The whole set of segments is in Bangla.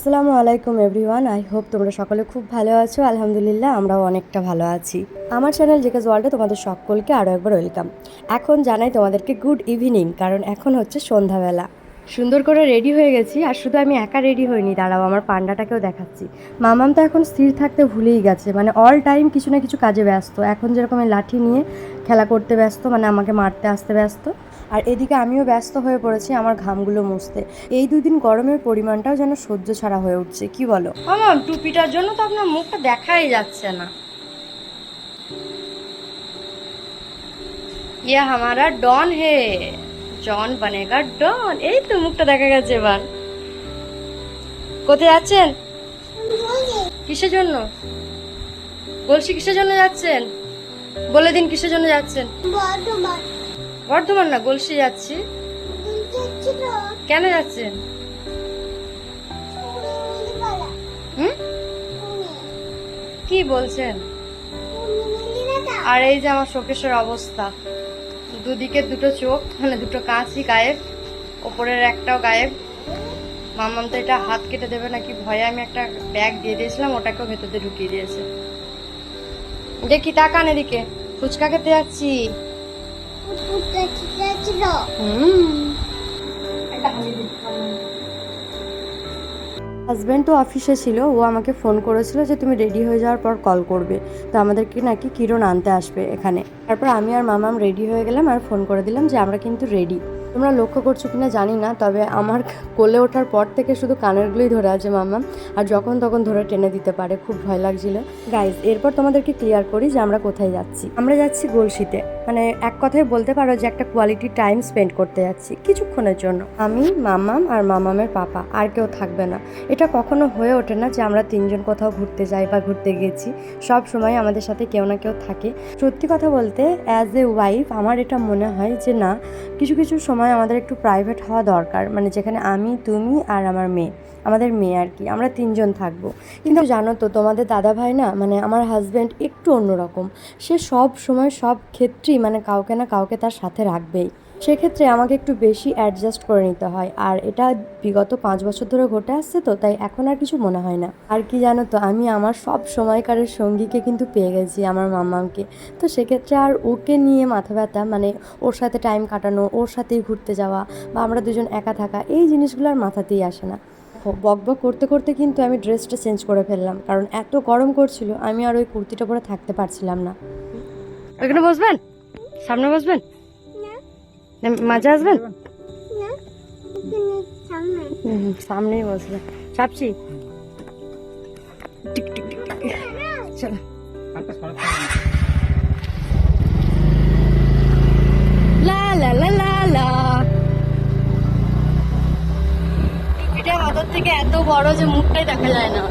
আসসালামু আলাইকুম এভরিওয়ান, আই হোপ তোমরা সকলে খুব ভালো আছো। আলহামদুলিল্লাহ, আমরাও অনেকটা ভালো আছি। আমার চ্যানেল জেকাজ ওয়ার্ল্ডে তোমাদের সকলকে আরও একবার ওয়েলকাম। এখন জানাই তোমাদেরকে গুড ইভিনিং, কারণ এখন হচ্ছে সন্ধ্যাবেলা। সুন্দর করে রেডি হয়ে গেছি, আর শুধু আমি একা রেডি হইনি, দাঁড়াও আমার পান্ডাটাকেও দেখাচ্ছি। মামাম তো এখন স্থির থাকতে ভুলেই গেছে মানে অল টাইম কিছু না কিছু কাজে ব্যস্ত। এখন যেরকম লাঠি নিয়ে খেলা করতে ব্যস্ত মানে আমাকে মারতে আসতে ব্যস্ত। আর এদিকে আমিও ব্যস্ত হয়ে পড়েছি আমার ঘামগুলো মুছতে। এই দুই দিন গরমের পরিমাণটাও যেন সহ্য ছাড়া হয়ে উঠছে কি বলো? আমার টুপিটার জন্য তো আপনার মুখটা দেখাই যাচ্ছে না। ইয়ে হামারা ডন হে জন বনেগা ডন। এই তো মুখটা দেখা গেছে এবার। কোথায় যাচ্ছেন? কিসের জন্য? বলছি কিসের জন্য যাচ্ছেন? বলে দিন কিসের জন্য যাচ্ছেন? বর্ধমান না, গলসি যাচ্ছি। কেন যাচ্ছেন? কি বলছেন? আর, এই যে আমার শোকেশের অবস্থা। দুদিকে দুটো চোখ মানে দুটো কাঁচই গায়েব, ওপরের একটাও গায়েব। মামাম তো এটা হাত কেটে দেবে নাকি ভয়ে আমি একটা ব্যাগ দিয়ে দিয়েছিলাম, ওটাকেও ভেতরে ঢুকিয়ে দিয়েছে। দেখি তাকান এদিকে, ফুচকা খেতে যাচ্ছি। ছিল। হাজব্যান্ড তো অফিসে ছিল ও আমাকে ফোন করেছিল যে তুমি রেডি হয়ে যাওয়ার পর কল করবে। তো আমাদেরকে নাকি কিরণ আনতে আসবে এখানে। তারপর আমি আর মামাম রেডি হয়ে গেলাম আর ফোন করে দিলাম যে আমরা কিন্তু রেডি তোমরা লক্ষ্য করছ কিনা জানি না তবে আমার কোলে ওঠার পর থেকে শুধু কানেরগুলোই ধরে আছে মামাম। আর যখন তখন ধরে টেনে দিতে পারে খুব ভয় লাগছিল। গাইজ এরপর তোমাদেরকে ক্লিয়ার করি যে আমরা কোথায় যাচ্ছি। আমরা যাচ্ছি গলসিতে। মানে এক কথায় বলতে পারো যে একটা কোয়ালিটি টাইম স্পেন্ড করতে যাচ্ছি কিছুক্ষণের জন্য। আমি, মামাম আর মামামের পাপা, আর কেউ থাকবে না। এটা কখনো হয়ে ওঠে না যে আমরা তিনজন কোথাও ঘুরতে যাই বা ঘুরতে গেছি। সব সময় আমাদের সাথে কেউ না কেউ থাকে। সত্যি কথা বলতে অ্যাজ এ ওয়াইফ আমার এটা মনে হয় যে না, কিছু কিছু সময় আমাদের একটু প্রাইভেট হওয়া দরকার। মানে যেখানে আমি, তুমি আর আমার মেয়ে, আমাদের মেয়ে আর কি, আমরা তিনজন থাকব। কিন্তু জানো তো, তোমাদের দাদা ভাই না মানে আমার হাজব্যান্ড একটু অন্যরকম। সে সব সময় সব ক্ষেত্রেই মানে কাউকে না কাউকে তার সাথে রাখবেই। সেক্ষেত্রে আমাকে একটু বেশি অ্যাডজাস্ট করে নিতে হয়। আর এটা বিগত পাঁচ বছর ধরে ঘটে আসছে তো, তাই এখন আর কিছু মনে হয় না। আর কি জানো তো, আমি আমার সব সময়কারের সঙ্গীকে কিন্তু পেয়ে গেছি আমার মামাকে। তো সেক্ষেত্রে আর ওকে নিয়ে মাথা ব্যথা মানে ওর সাথে টাইম কাটানো, ওর সাথেই ঘুরতে যাওয়া বা আমরা দুজন একা থাকা, এই জিনিসগুলো আর মাথাতেই আসে না। বক বক করতে করতে কিন্তু আমি ড্রেসটা চেঞ্জ করে ফেললাম। কারণ এত গরম করছিল, আমি আর ওই কুর্তিটা পরে থাকতে পারছিলাম না। ওইখানে বসবেন? সামনে বসবেন? মাঝে আসবেন? সামনে। সামনেই বসবেন। চাপছি টিক টিক টিক টিক। চলো। লা লা লা লা লা। মাথার থেকে এত বড় যে মুখটাই দেখা যায় না।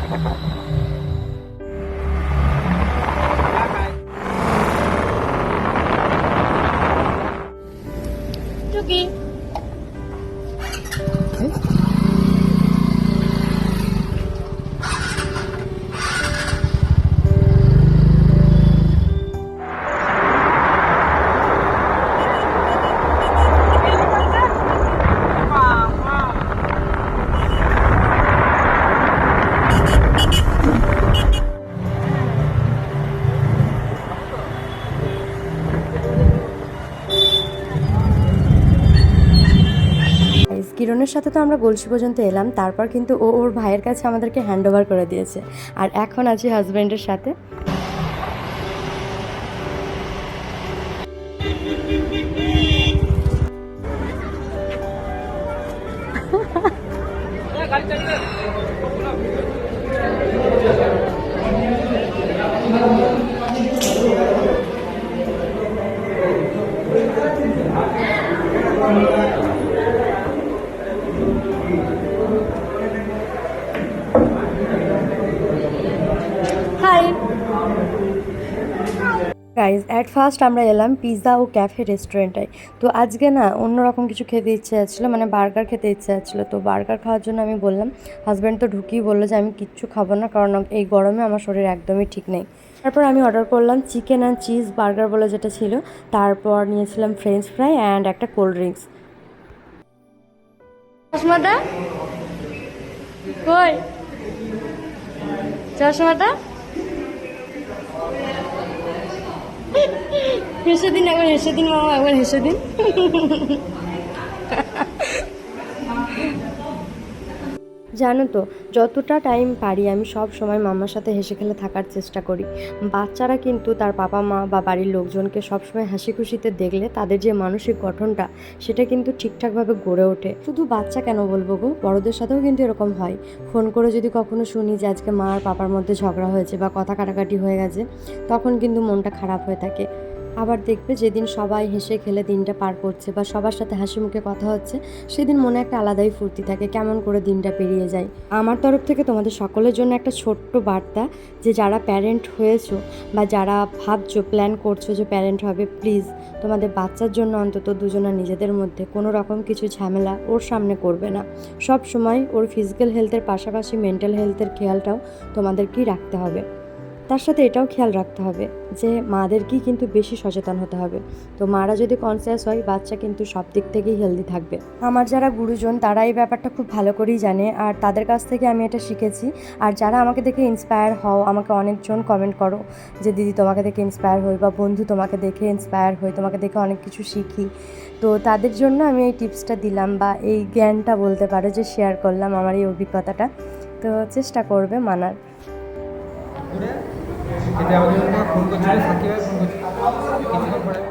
কিরণের সাথে তো আমরা গলসি পর্যন্ত এলাম, তারপর কিন্তু ও ওর ভাইয়ের কাছে আমাদেরকে হ্যান্ড ওভার করে দিয়েছে। আর এখন আছি হাজব্যান্ডের সাথে। গাইজ অ্যাট ফার্স্ট আমরা এলাম পিৎজা ও ক্যাফে রেস্টুরেন্টে তো আজকে না অন্যরকম কিছু খেতে ইচ্ছে যাচ্ছিল মানে বার্গার খেতে ইচ্ছে যাচ্ছিল। তো বার্গার খাওয়ার জন্য আমি বললাম হাজব্যান্ড তো ঢুকিয়ে বলল যে আমি কিচ্ছু খাব না, কারণ এই গরমে আমার শরীর একদমই ঠিক নেই। তারপর আমি অর্ডার করলাম চিকেন অ্যান্ড চিজ বার্গার বলে যেটা ছিল। তারপর নিয়েছিলাম ফ্রেঞ্চ ফ্রাই অ্যান্ড একটা কোল্ড ড্রিঙ্কস রসমদা কই? চশমাটা? হেসে দিন একবার হেসে দিন মামা একবার হেসে দিন। জানো তো, যতটা টাইম পারি আমি সব সময় মাম্মার সাথে হেসে খেলে থাকার চেষ্টা করি। বাচ্চারা কিন্তু তার বাবা মা বা বাড়ির লোকজনকে সবসময় হাসি খুশিতে দেখলে তাদের যে মানসিক গঠনটা, সেটা কিন্তু ঠিকঠাকভাবে গড়ে ওঠে। শুধু বাচ্চা কেন বলব গো? বড়দের সাথেও কিন্তু এরকম হয়। ফোন করে যদি কখনো শুনি যে আজকে মা আর পাপার মধ্যে ঝগড়া হয়েছে বা কথা কাটাকাটি হয়ে গেছে, তখন কিন্তু মনটা খারাপ হয়ে থাকে। আবার দেখবে যেদিন সবাই হেসে খেলে দিনটা পার করছে বা সবার সাথে হাসি মুখে কথা হচ্ছে, সেদিন মনে একটা আলাদাই ফুর্তি থাকে, কেমন করে দিনটা পেরিয়ে যায়। আমার তরফ থেকে তোমাদের সকলের জন্য একটা ছোট্ট বার্তা যে যারা প্যারেন্ট হয়েছো বা যারা ভাবছ প্ল্যান করছ যে প্যারেন্ট হবে প্লিজ তোমাদের বাচ্চার জন্য অন্তত দুজনা নিজেদের মধ্যে কোনো রকম কিছু ঝামেলা ওর সামনে করবে না। সব সময় ওর ফিজিক্যাল হেলথের পাশাপাশি মেন্টাল হেলথের খেয়ালটাও তোমাদেরকেই রাখতে হবে। তার সাথে এটাও খেয়াল রাখতে হবে যে মাদেরকেই কিন্তু বেশি সচেতন হতে হবে। তো মারা যদি কনসিয়াস হয়, বাচ্চা কিন্তু সব দিক থেকেই হেলদি থাকবে। আমার যারা গুরুজন, তারা এই ব্যাপারটা খুব ভালো করেই জানে। আর তাদের কাছ থেকে আমি এটা শিখেছি। আর যারা আমাকে দেখে ইন্সপায়ার হও, আমাকে অনেকজন কমেন্ট করো যে, দিদি, তোমাকে দেখে ইন্সপায়ার হই বা, বন্ধু, তোমাকে দেখে ইন্সপায়ার হই, তোমাকে দেখে অনেক কিছু শিখি। তো তাদের জন্য আমি এই টিপসটা দিলাম বা এই জ্ঞানটা বলতে পারো যে শেয়ার করলাম আমার এই অভিজ্ঞতাটা। তো চেষ্টা করবে মানার। আমাদের ফোন করছিল সাকিব ফোন করছিল কিছুক্ষণ পরে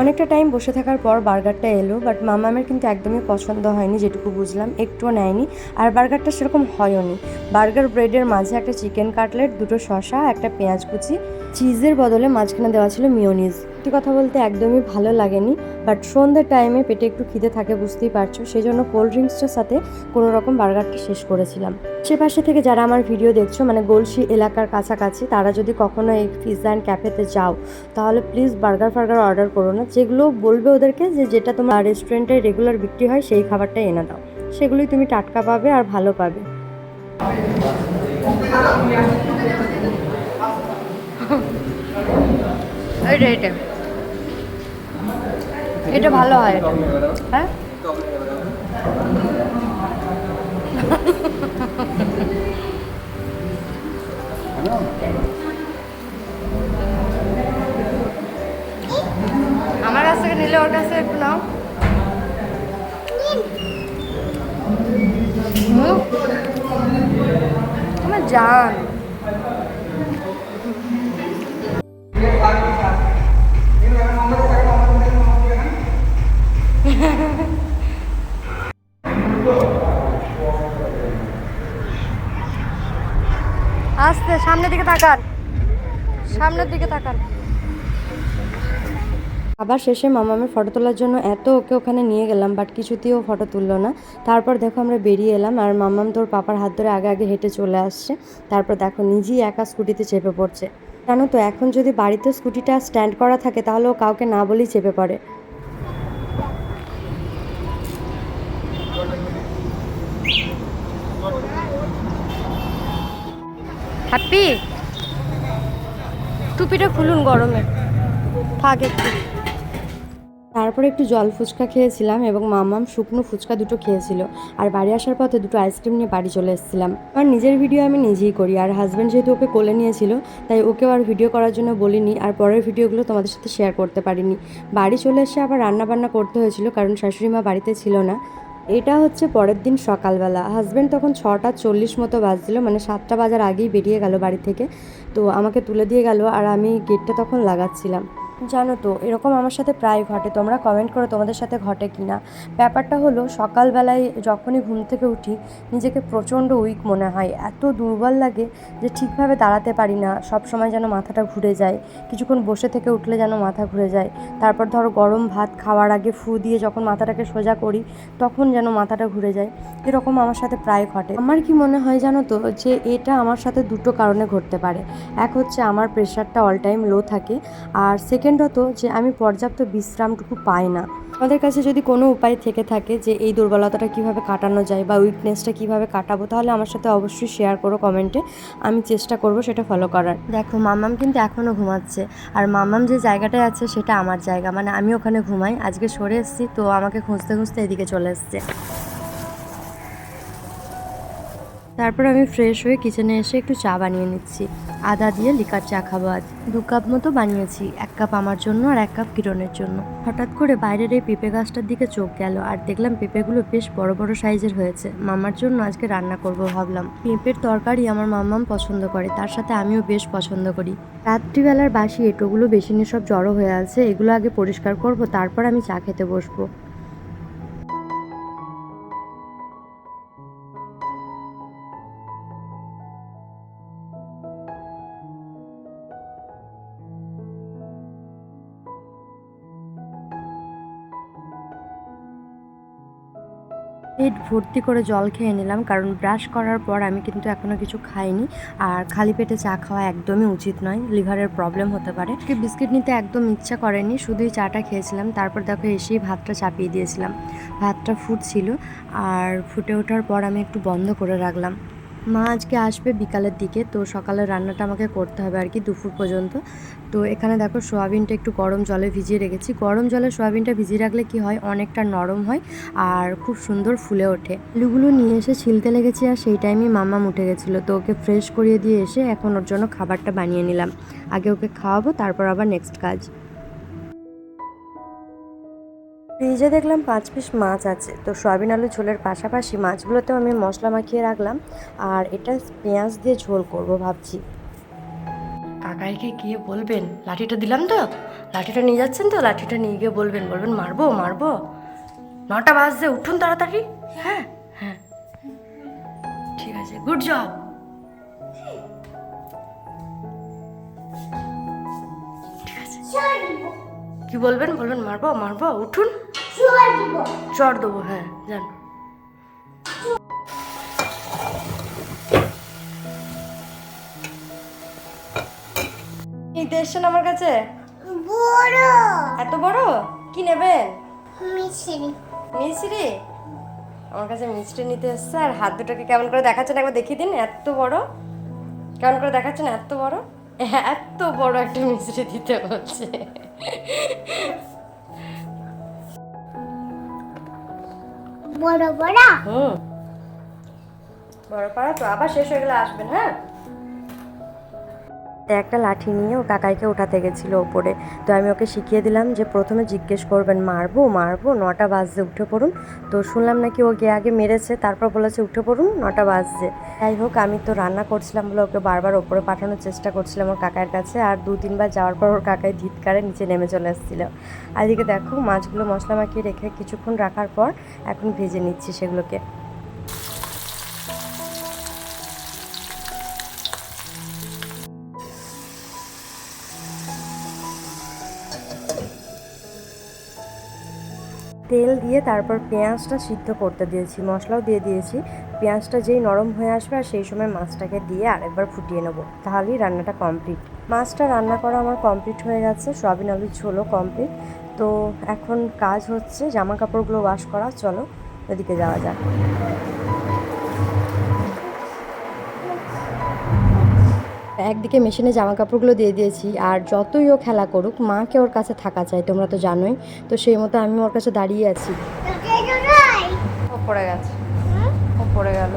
অনেকটা টাইম বসে থাকার পর বার্গারটা এলো বাট মামামের কিন্তু একদমই পছন্দ হয়নি, যেটুকু বুঝলাম, একটুও নেয়নি। আর বার্গারটা সেরকম হয়ওনি। বার্গার ব্রেডের মাঝে একটা চিকেন কাটলেট দুটো শসা, একটা পেঁয়াজ কুচি চিজের বদলে মাঝখানে দেওয়া ছিল মিওনিজ সত্যি কথা বলতে একদমই ভালো লাগেনি বাট সন্ধ্যের টাইমে পেটে একটু খিদে থাকে, বুঝতেই পারছ। সেই জন্য কোল্ড ড্রিঙ্কসটার সাথে কোনো রকম বার্গারটা শেষ করেছিলাম। সে পাশে থেকে যারা আমার ভিডিও দেখছ মানে গোলসি এলাকার কাছাকাছি, তারা যদি কখনো এই পিৎজা অ্যান্ড ক্যাফেতে যাও, তাহলে প্লিজ বার্গার ফার্গার অর্ডার করো না। যেগুলো বলবে ওদেরকে যে যেটা তোমার রেস্টুরেন্টে রেগুলার বিক্রি হয়, সেই খাবারটাই এনে দাও। সেগুলোই তুমি টাটকা পাবে আর ভালো পাবে। এটা এটা। এটা ভালো হয় হ্যাঁ? আমার কাছ থেকে নিলে ওর কাছ একটু নাও। আমার জান। সামনের দিকে তাকান। সামনের দিকে তাকান। আবার শেষে মামামের ফটো তোলার জন্য এত ওকে ওখানে নিয়ে গেলাম বাট কিছুতেও ফটো তুললো না। তারপর দেখো আমরা বেরিয়ে এলাম, আর মামাম তোর পাপার হাত ধরে আগে আগে হেঁটে চলে আসছে। তারপর দেখো নিজেই একা স্কুটিতে চেপে পড়ছে। জানো তো, এখন যদি বাড়িতে স্কুটিটা স্ট্যান্ড করা থাকে, তাহলে ও কাউকে না বলেই চেপে পড়ে। হ্যাপি টুপিটা খুলুন গরমে। থাক একটু। তারপরে একটু জল ফুচকা খেয়েছিলাম এবং মামাম শুকনো ফুচকা দুটো খেয়েছিল। আর বাড়ি আসার পথে দুটো আইসক্রিম নিয়ে বাড়ি চলে এসেছিলাম। আমার নিজের ভিডিও আমি নিজেই করি। আর হাজব্যান্ড যেহেতু ওকে কোলে নিয়েছিল, তাই ওকেও আর ভিডিও করার জন্য বলিনি। আর পরের ভিডিওগুলো তোমাদের সাথে শেয়ার করতে পারিনি। বাড়ি চলে এসে আবার রান্না বান্না করতে হয়েছিল, কারণ শাশুড়ি মা বাড়িতে ছিল না। এটা হচ্ছে পরের দিন সকালবেলা। হাজব্যান্ড তখন ছটা চল্লিশ মতো বাজছিল মানে সাতটা বাজার আগেই বেরিয়ে গেল বাড়ি থেকে। তো আমাকে তুলে দিয়ে গেল আর আমি গেটটা তখন লাগাচ্ছিলাম। জানো তো, এরকম আমার সাথে প্রায় ঘটে। তোমরা কমেন্ট করো তোমাদের সাথে ঘটে কি না ব্যাপারটা হলো, সকালবেলায় যখনই ঘুম থেকে উঠি, নিজেকে প্রচণ্ড উইক মনে হয়। এত দুর্বল লাগে যে ঠিকভাবে দাঁড়াতে পারি না। সব সময় যেন মাথাটা ঘুরে যায়। কিছুক্ষণ বসে থেকে উঠলে যেন মাথা ঘুরে যায়। তারপর ধরো গরম ভাত খাওয়ার আগে ফু দিয়ে যখন মাথাটাকে সোজা করি, তখন যেন মাথাটা ঘুরে যায়। এরকম আমার সাথে প্রায় ঘটে। আমার কি মনে হয় জানো তো, যে এটা আমার সাথে দুটো কারণে ঘটতে পারে। এক হচ্ছে আমার প্রেশারটা অল টাইম লো থাকে, আর সেকেন্ডত যে আমি পর্যাপ্ত বিশ্রামটুকু পাই না। আমাদের কাছে যদি কোনো উপায় থেকে থাকে যে এই দুর্বলতাটা কীভাবে কাটানো যায় বা উইকনেসটা কীভাবে কাটাবো, তাহলে আমার সাথে অবশ্যই শেয়ার করো কমেন্টে আমি চেষ্টা করব সেটা ফলো করার। দেখো মাম্মাম কিন্তু এখনও ঘুমাচ্ছে। আর মাম্মাম যে জায়গাটায় আছে সেটা আমার জায়গা। মানে আমি ওখানে ঘুমাই, আজকে সরে এসেছি, তো আমাকে খুঁজতে খুঁজতে এদিকে চলে এসছে। তারপর আমি ফ্রেশ হয়ে কিচেনে এসে একটু চা বানিয়ে নিচ্ছি। আদা দিয়ে লিকার চা খাব আজ। দু কাপ মতো বানিয়েছি, এক কাপ আমার জন্য আর এক কাপ কিরণের জন্য। হঠাৎ করে বাইরের এই পেঁপে গাছটার দিকে চোখ গেল আর দেখলাম পেঁপেগুলো বেশ বড় বড় সাইজের হয়েছে। মামার জন্য আজকে রান্না করব ভাবলাম। পেঁপের তরকারি আমার মাম্মাম পছন্দ করে, তার সাথে আমিও বেশ পছন্দ করি। রাত্রিবেলার বাসি এঁটোগুলো বেসিনে সব জড়ো হয়ে আছে, এগুলো আগে পরিষ্কার করব, তারপর আমি চা খেতে বসবো। পেট ভর্তি করে জল খেয়ে নিলাম, কারণ ব্রাশ করার পর আমি কিন্তু এখনও কিছু খাইনি। আর খালি পেটে চা খাওয়া একদমই উচিত নয়, লিভারের প্রবলেম হতে পারে। বিস্কিট নিতে একদম ইচ্ছা করেনি, শুধুই চাটা খেয়েছিলাম। তারপর দেখো এসেই ভাতটা চাপিয়ে দিয়েছিলাম। ভাতটা ফুটছিল, আর ফুটে ওঠার পর আমি একটু বন্ধ করে রাখলাম। মা আজকে আসবে বিকালের দিকে, তো সকালের রান্নাটা আমাকে করতে হবে আর কি দুপুর পর্যন্ত। তো এখানে দেখো সোয়াবিনটা একটু গরম জলে ভিজিয়ে রেখেছি। গরম জলে সোয়াবিনটা ভিজিয়ে রাখলে কি হয়? অনেকটা নরম হয় আর খুব সুন্দর ফুলে ওঠে। আলুগুলো নিয়ে এসে ছিলতে লেগেছি আর সেই টাইমে মামা উঠে গেছিল। তো ওকে ফ্রেশ করিয়ে দিয়ে এসে এখন ওর জন্য খাবারটা বানিয়ে নিলাম। আগে ওকে খাওয়াবো, তারপর আবার নেক্সট কাজ। ফ্রিজে দেখলাম পাঁচ পিস মাছ আছে। তো সয়াবিন আলু ঝোলের পাশাপাশি মাছগুলোতেও আমি মশলা মাখিয়ে রাখলাম। আর এটা পেঁয়াজ দিয়ে ঝোল করব ভাবছি। কাকাইকে গিয়ে বলবেন লাঠিটা দিলাম তো? লাঠিটা নিয়ে যাচ্ছেন তো? লাঠিটা নিয়ে গিয়ে বলবেন বলবেন মারবো মারবো। নটা বাজছে উঠুন তাড়াতাড়ি। হ্যাঁ হ্যাঁ। ঠিক আছে গুড জব ঠিক আছে। কি বলবেন? বলবেন মারবো মারবো উঠুন। চড় দিব হ্যাঁ যান। নিতে এসছেন আমার কাছে? বড়। এত বড়? কি নেবেন? মিশ্রি মিষ্টি আমার কাছে মিষ্টি নিতে এসছে আর হাত দুটোকে কেমন করে দেখাচ্ছেন একবার দেখিয়ে দিন এত বড়? কেমন করে দেখাচ্ছেন এত বড়? এত বড় একটা মিষ্টি দিতে বলছে। বড় পাড়া তো আবার শেষ হয়ে গেলে আসবেন হ্যাঁ? একটা লাঠি নিয়ে ও কাকাইকে ওঠাতে গেছিল ওপরে। তো আমি ওকে শিখিয়ে দিলাম যে প্রথমে জিজ্ঞেস করবেন, মারবো মারবো? নটা বাজছে, উঠে পড়ুন। তো শুনলাম নাকি ও গিয়ে আগে মেরেছে, তারপর বলেছে, উঠে পড়ুন, নটা বাজছে। যাই হোক, আমি তো রান্না করছিলাম বলে ওকে বারবার ওপরে পাঠানোর চেষ্টা করছিলাম ওর কাকার কাছে, আর দু তিনবার যাওয়ার পর ওর কাকাই ধিৎকারে নিচে নেমে চলে আসছিল আর এদিকে দেখো, মাছগুলো মশলা মাখিয়ে রেখে কিছুক্ষণ রাখার পর এখন ভেজে নিচ্ছি সেগুলোকে। তেল দিয়ে তারপর পেঁয়াজটা সিদ্ধ করতে দিয়েছি, মশলাও দিয়ে দিয়েছি। পেঁয়াজটা যেই নরম হয়ে আসবে আর সেই সময় মাছটাকে দিয়ে আরেকবার ফুটিয়ে নেব, তাহলেই রান্নাটা কমপ্লিট মাছটা রান্না করা আমার কমপ্লিট হয়ে গেছে, সয়াবিন আলুর ঝোলও কমপ্লিট তো এখন কাজ হচ্ছে জামা কাপড়গুলো ওয়াশ করা, চলো ওদিকে যাওয়া যাক। একদিকে মেশিনে জামা কাপড়গুলো দিয়ে দিয়েছি, আর যতই ও খেলা করুক, মাকে ওর কাছে থাকা চাই, তোমরা তো জানোই। তো সেই মতো আমি ওর কাছে দাঁড়িয়ে আছি। গেছে। গেল।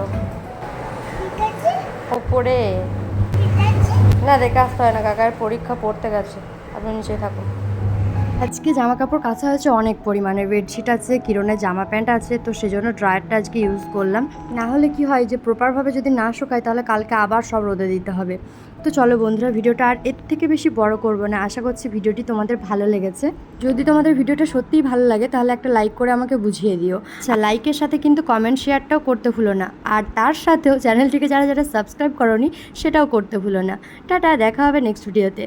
না দেখে আসতে হয় না, কাকার পরীক্ষা পড়তে গেছে। আপনি নিচে থাকুন। আজকে জামা কাপড় কাছা হয়েছে অনেক পরিমাণে। বেডশিট আছে, কিরণের জামা প্যান্ট আছে, তো সেজন্য ড্রায়ারটা আজকে ইউজ করলাম। না হলে কি হয় যে প্রপারভাবে যদি না শুকায়, তাহলে কালকে আবার সব রোদে দিতে হবে। তো চলো বন্ধুরা, ভিডিওটা আর এর থেকে বেশি বড় করব না। আশা করছি ভিডিওটি তোমাদের ভালো লেগেছে। যদি তোমাদের ভিডিওটা সত্যিই ভালো লাগে, তাহলে একটা লাইক করে আমাকে বুঝিয়ে দিও। আচ্ছা লাইকের সাথে কিন্তু কমেন্ট শেয়ারটাও করতে ভুলো না। আর তার সাথেও চ্যানেলটিকে যারা যারা সাবস্ক্রাইব করনি, সেটাও করতে ভুলো না। টাটা, দেখা হবে নেক্সট ভিডিওতে